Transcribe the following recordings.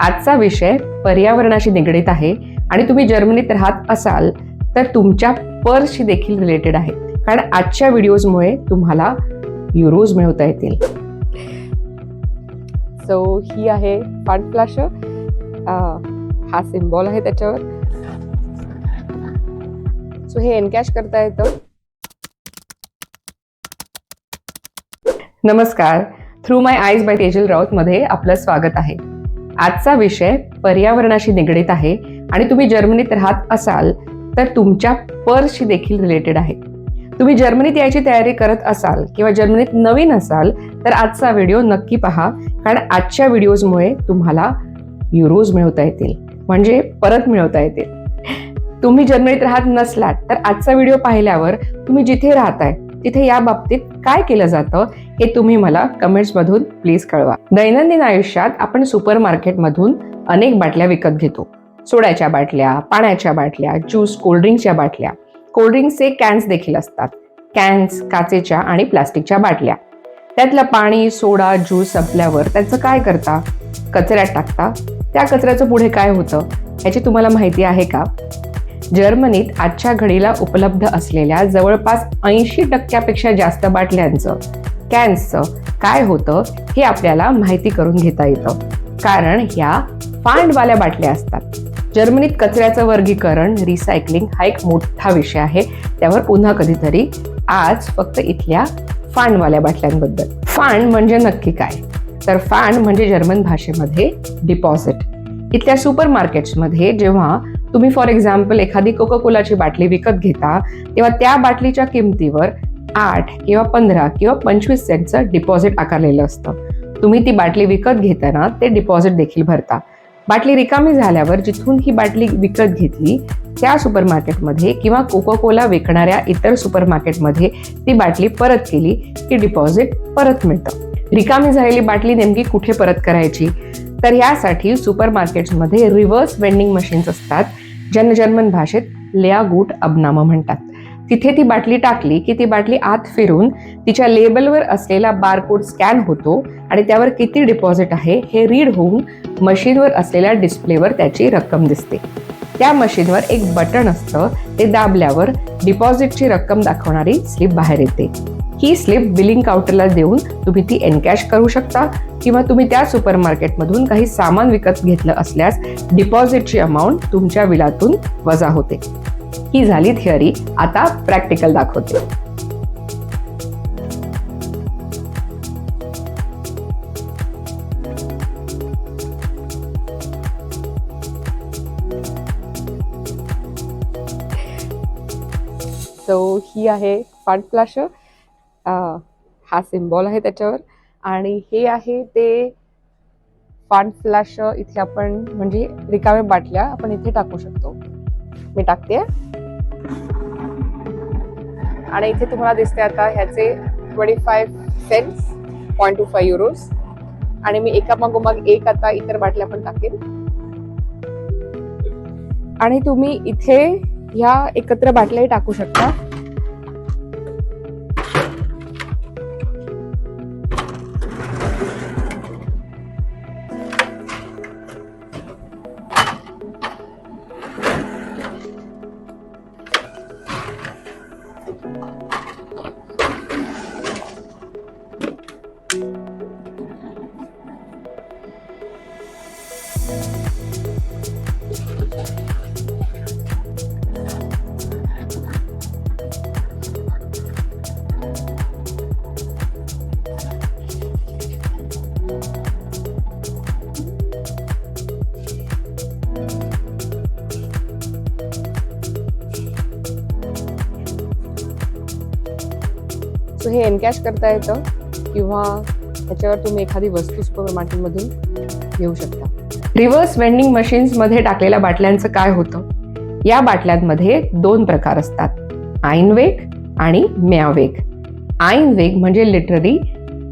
आजचा विषय पर्यावरणाशी निगडीत आहे आणि तुम्ही जर्मनीत राहत असाल तर तुमच्या पर्सशी देखील रिलेटेड आहे. कारण आजच्या व्हिडिओजमुळे तुम्हाला युरोज मिळवता येतील. सो ही आहे फंड फ्लॅश हा सिम्बॉल आहे त्याच्यावर. सो हे एनकॅश करता येतं. नमस्कार. Through my eyes by Tejal Raut मध्ये आपलं स्वागत आहे. आजचा विषय पर्यावरणाशी निगडीत आहे आणि तुम्ही जर्मनीत राहत असाल तर तुमच्या पर्सशी देखील रिलेटेड आहे. तुम्ही जर्मनीत यायची तयारी करत असाल किंवा जर्मनीत नवीन असाल तर आजचा व्हिडिओ नक्की पहा कारण आजच्या व्हिडिओजमुळे तुम्हाला युरोज मिळवता येतील. म्हणजे परत मिळवता येतील. तुम्ही जर्मनीत राहत नसलात तर आजचा व्हिडिओ पाहिल्यावर तुम्ही जिथे राहताय तिथे या बाबतीत काय केलं जातं हे तुम्ही मला कमेंट्समधून प्लीज कळवा. दैनंदिन आयुष्यात आपण सुपर मार्केटमधून अनेक बाटल्या विकत घेतो. सोड्याच्या बाटल्या पाण्याच्या बाटल्या ज्यूस कोल्ड्रिंकच्या बाटल्या. कोल्ड्रिंक्सचे कॅन्स देखील असतात. कॅन्स काचेच्या आणि प्लास्टिकच्या बाटल्या. त्यातलं पाणी सोडा ज्यूस संपल्यावर त्याचं काय करता? कचऱ्यात टाकता. त्या कचऱ्याचं पुढे काय होतं? याची तुम्हाला माहिती आहे का? जर्मनीत आजच्या घडीला उपलब्ध असलेल्या जवळपास ऐंशी टक्क्यापेक्षा जास्त बाटल्यांचं कॅन्सचं काय होतं हे आपल्याला माहिती करून घेता येतं. कारण ह्या फांडवाल्या बाटल्या असतात. जर्मनीत कचऱ्याचं वर्गीकरण रिसायकलिंग हा एक मोठा विषय आहे. त्यावर पुन्हा कधीतरी आज फक्त इथल्या फांडवाल्या बाटल्यांबद्दल. फांड म्हणजे नक्की काय? तर फांड म्हणजे जर्मन भाषेमध्ये डिपॉझिट इथल्या सुपर मार्केट्समध्ये जेव्हा तुम्ही फॉर एक्झाम्पल एखादी कोका कोलाची बाटली विकत घेता तेव्हा त्या बाटलीच्या किमतीवर आठ किंवा पंधरा किंवा पंचवीस सेंटचं डिपॉझिट आकारलेलं असतं. तुम्ही ती बाटली विकत घेताना ते डिपॉझिट देखील भरता. बाटली रिकामी झाल्यावर जिथून ही बाटली विकत घेतली त्या सुपर मार्केटमध्ये किंवा कोका कोला विकणाऱ्या इतर सुपर मार्केटमध्ये ती बाटली परत केली की डिपॉझिट परत मिळतं. रिकामी झालेली बाटली नेमकी कुठे परत करायची? तर यासाठी सुपरमार्केट्समध्ये रिव्हर्स वेंडिंग मशीन्स असतात. ज्यांना जर्मन भाषेत लेआ गुट अबनामा म्हणतात. तिथे ती बाटली टाकली की ती बाटली आत फिरून तिच्या लेबलवर असलेला बारकोड स्कॅन होतो आणि त्यावर किती डिपॉझिट आहे हे रीड होऊन मशीनवर असलेल्या डिस्प्लेवर त्याची रक्कम दिसते. त्या मशीनवर एक बटन असतं ते दाबल्यावर डिपॉझिटची रक्कम दाखवणारी स्लिप बाहेर येते. ही स्लिप बिलिंग काउंटरला देऊन तुम्ही ती एनकॅश करू शकता किंवा तुम्ही त्या सुपर मार्केटमधून काही सामान विकत घेतलं असल्यास डिपॉझिटची अमाऊंट तुमच्या बिलातून वजा होते. ही झाली थिअरी. आता प्रॅक्टिकल दाखवते. सो ही आहे फंड फ्लॅश हा सिम्बॉल आहे त्याच्यावर. आणि हे आहे ते फंड फ्लॅश इथे आपण म्हणजे रिकाम्या बाटल्या आपण इथे टाकू शकतो. मी टाकते. आणि इथे तुम्हाला दिसते आता ह्याचे twenty five cents point two five euros आणि मी एका मागोमाग एक आता इतर बाटल्या पण टाकेन. आणि तुम्ही इथे ह्या एकत्र बाटल्याही टाकू शकता. सो हे एनकॅश करता येतं किंवा त्याच्यावर तुम्ही एखादी वस्तू सुपर मार्केटमधून घेऊ शकता. रिव्हर्स वेंडिंग मशीन्समध्ये टाकलेल्या बाटल्यांचं काय होतं? या बाटल्यांमध्ये दोन प्रकार असतात. आईन वेग आणि म्या वेग. आईन वेग म्हणजे लिटरली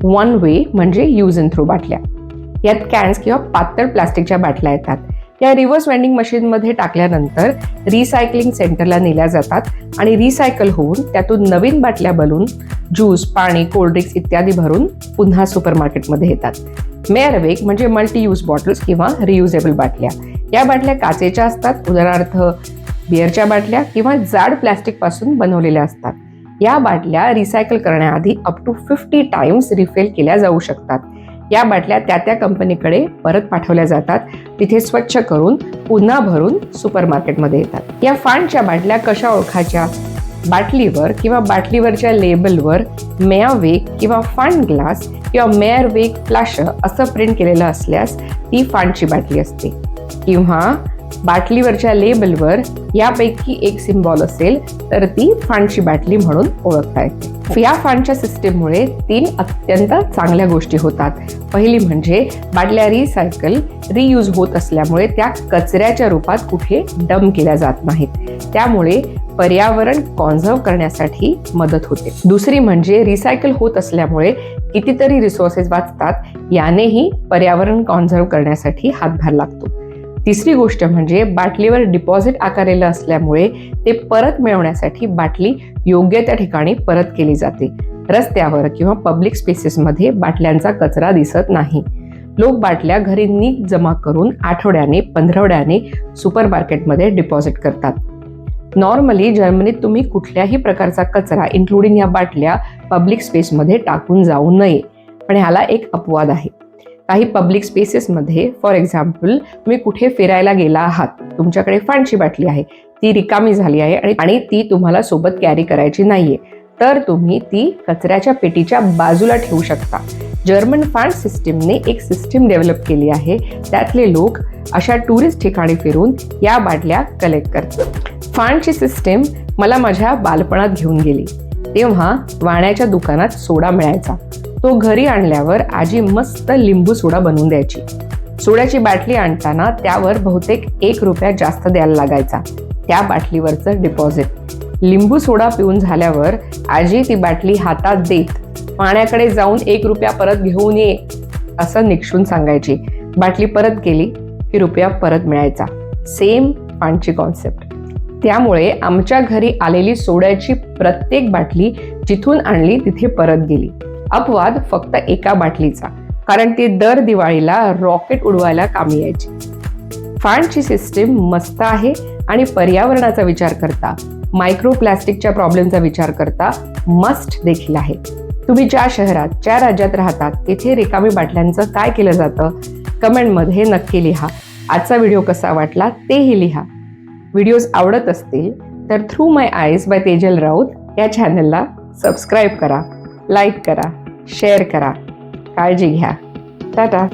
वन वे म्हणजे यूज इन थ्रू बाटल्या. यात कॅन्स किंवा पातळ प्लास्टिकच्या बाटल्या येतात. त्या रिव्हर्स वेंडिंग मशीनमध्ये टाकल्यानंतर रिसायकलिंग सेंटरला नेल्या जातात आणि रिसायकल होऊन त्यातून नवीन बाटल्या बनवून ज्यूस पाणी कोल्ड्रिंक्स इत्यादी भरून पुन्हा सुपर मार्केटमध्ये येतात मेअरवेक म्हणजे मल्टी यूज बॉटल्स किंवा रियुजेबल बाटल्या. या बाटल्या काचेच्या असतात उदाहरणार्थ बिअरच्या बाटल्या किंवा जाड प्लॅस्टिकपासून बनवलेल्या असतात. या बाटल्या रिसायकल करण्याआधी up to fifty times refill केल्या जाऊ शकतात. या बाटल्या त्या त्या कंपनीकडे परत पाठवल्या जातात. तिथे स्वच्छ करून पुन्हा भरून सुपर मार्केटमध्ये येतात. या फांडच्या बाटल्या कशा ओळखायच्या? बाटलीवर किंवा बाटलीवरच्या लेबलवर मेयावेक किंवा फांड ग्लास किंवा मेअर वेक प्लाश असं प्रिंट केलेलं असल्यास ती फांडची बाटली असते. किंवा बाटलीवरच्या लेबलवर यापैकी एक सिम्बॉल असेल तर ती फांडची बाटली म्हणून ओळखता येते. या फांडच्या सिस्टीममुळे तीन अत्यंत चांगल्या गोष्टी होतात. पहिली म्हणजे बाटल्या रिसायकल रियूज होत असल्यामुळे त्या कचऱ्याच्या रूपात कुठे डम केल्या जात नाहीत. त्यामुळे पर्यावरण कॉन्झर्व करण्यासाठी मदत होते. दुसरी म्हणजे रिसायकल होत असल्यामुळे कितीतरी रिसोर्सेस वाचतात यानेही पर्यावरण कॉन्झर्व करण्यासाठी हातभार लागतो. तिसरी गोष्ट म्हणजे बाटलीवर डिपॉझिट आकारलेलं असल्यामुळे ते परत मिळवण्यासाठी बाटली योग्य त्या ठिकाणी परत केली जाते. रस्त्यावर किंवा पब्लिक स्पेसेसमध्ये बाटल्यांचा कचरा दिसत नाही. लोक बाटल्या घरी नीट जमा करून आठवड्याने पंधरवड्याने सुपर मार्केटमध्ये डिपॉझिट करतात. नॉर्मली जर्मनीत तुम्ही कुठल्याही प्रकारचा कचरा इन्क्लुडिंग या बाटल्या पब्लिक स्पेसमध्ये टाकून जाऊ नये. पण ह्याला एक अपवाद आहे. काही पब्लिक स्पेसेसमध्ये फॉर एक्झाम्पल तुम्ही कुठे फिरायला गेला आहात तुमच्याकडे फांडची बाटली आहे ती रिकामी झाली आहे आणि ती तुम्हाला सोबत कॅरी करायची नाहीये. तर तुम्ही ती कचऱ्याच्या पेटीच्या बाजूला ठेवू शकता. जर्मन फांड सिस्टीमने एक सिस्टीम डेव्हलप केली आहे. त्यातले लोक अशा टुरिस्ट ठिकाणी फिरून या बाटल्या कलेक्ट करतात. फांडची सिस्टीम मला माझ्या बालपणात घेऊन गेली. तेव्हा वाण्याच्या दुकानात सोडा मिळायचा. तो घरी आणल्यावर आजी मस्त लिंबू सोडा बनवून द्यायची. सोड्याची बाटली आणताना त्यावर बहुतेक एक रुपया जास्त द्यायला लागायचा. त्या बाटलीवरचं डिपॉझिट लिंबू सोडा पिऊन झाल्यावर आजी ती बाटली हातात देत पाण्याकडे जाऊन एक रुपया परत घेऊन ये असं निक्षून सांगायची. बाटली परत गेली की रुपया परत मिळायचा. सेम पाणची कॉन्सेप्ट त्यामुळे आमच्या घरी आलेली सोड्याची प्रत्येक बाटली जिथून आणली तिथे परत गेली. अपवाद फक्त एका बाटलीचा कारण ती दर दिवाळीला रॉकेट उडवायला कामी यायची. फांडची सिस्टीम मस्त आहे आणि पर्यावरणाचा विचार करता मायक्रो प्लॅस्टिकच्या प्रॉब्लेमचा विचार करता मस्ट देखील आहे. तुम्ही ज्या शहरात ज्या राज्यात राहतात तिथे रिकामी बाटल्यांचं काय केलं जातं? कमेंटमध्ये नक्की लिहा. आजचा व्हिडिओ कसा वाटला तेही लिहा. व्हिडिओज आवडत असतील तर थ्रू माय आयज बाय तेजल राऊत या चॅनलला सबस्क्राईब करा लाईक करा. शेअर करा. काळजी घ्या. टाटा.